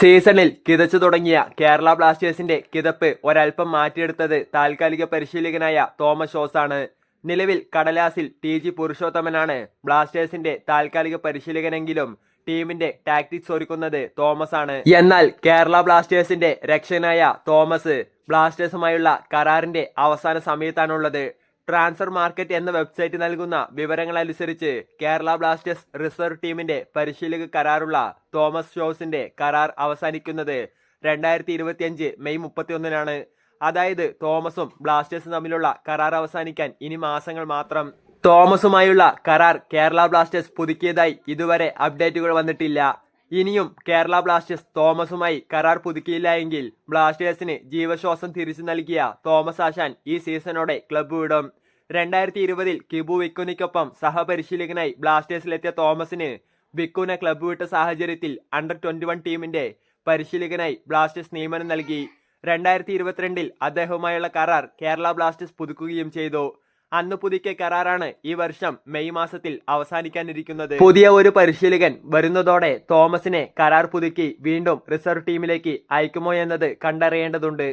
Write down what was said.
സീസണിൽ കിതച്ചു തുടങ്ങിയ കേരള ബ്ലാസ്റ്റേഴ്സിന്റെ കിതപ്പ് ഒരൽപ്പം മാറ്റിയെടുത്തത് താൽക്കാലിക പരിശീലകനായ തോമസ് ഷോസാണ്. നിലവിൽ കടലാസിൽ ടി ജി പുരുഷോത്തമനാണ് ബ്ലാസ്റ്റേഴ്സിന്റെ താൽക്കാലിക പരിശീലകനെങ്കിലും ടീമിന്റെ ടാക്ടിക്സ് ഒരുക്കുന്നത് തോമസ് ആണ് എന്നാൽ കേരള ബ്ലാസ്റ്റേഴ്സിന്റെ രക്ഷകനായ തോമസ് ബ്ലാസ്റ്റേഴ്സുമായുള്ള കരാറിന്റെ അവസാന സമയത്താണുള്ളത്. ട്രാൻസ്ഫർ മാർക്കറ്റ് എന്ന വെബ്സൈറ്റ് നൽകുന്ന വിവരങ്ങളനുസരിച്ച് കേരള ബ്ലാസ്റ്റേഴ്സ് റിസർവ് ടീമിന്റെ പരിശീലക കരാറുള്ള തോമസ് ഷോസിന്റെ കരാർ അവസാനിക്കുന്നത് രണ്ടായിരത്തി ഇരുപത്തിയഞ്ച് മെയ് മുപ്പത്തിയൊന്നിനാണ്. അതായത് തോമസും ബ്ലാസ്റ്റേഴ്സും തമ്മിലുള്ള കരാർ അവസാനിക്കാൻ ഇനി മാസങ്ങൾ മാത്രം. തോമസുമായുള്ള കരാർ കേരള ബ്ലാസ്റ്റേഴ്സ് പുതുക്കിയതായി ഇതുവരെ അപ്ഡേറ്റുകൾ വന്നിട്ടില്ല. ഇനിയും കേരള ബ്ലാസ്റ്റേഴ്സ് തോമസുമായി കരാർ പുതുക്കിയില്ല എങ്കിൽ ബ്ലാസ്റ്റേഴ്സിന് ജീവശ്വാസം തിരിച്ചു നൽകിയ തോമസ് ആശാൻ ഈ സീസണോടെ ക്ലബ്ബ് വിടും. രണ്ടായിരത്തി ഇരുപതിൽ കിബു വിക്കുനിക്കൊപ്പം സഹപരിശീലകനായി ബ്ലാസ്റ്റേഴ്സിലെത്തിയ തോമസിന് വിക്കുന ക്ലബ്ബ് വിട്ട സാഹചര്യത്തിൽ അണ്ടർ ട്വന്റി വൺ ടീമിന്റെ പരിശീലകനായി ബ്ലാസ്റ്റേഴ്സ് നിയമനം നൽകി. രണ്ടായിരത്തി ഇരുപത്തിരണ്ടിൽ അദ്ദേഹവുമായുള്ള കരാർ കേരള ബ്ലാസ്റ്റേഴ്സ് പുതുക്കുകയും ചെയ്തു. അന്ന് പുതുക്കിയ കരാറാണ് ഈ വർഷം മെയ് മാസത്തിൽ അവസാനിക്കാനിരിക്കുന്നത്. പുതിയ ഒരു പരിശീലകൻ വരുന്നതോടെ തോമസിനെ കരാർ പുതുക്കി വീണ്ടും റിസർവ് ടീമിലേക്ക് അയക്കുമോ എന്നത് കണ്ടറിയേണ്ടതുണ്ട്.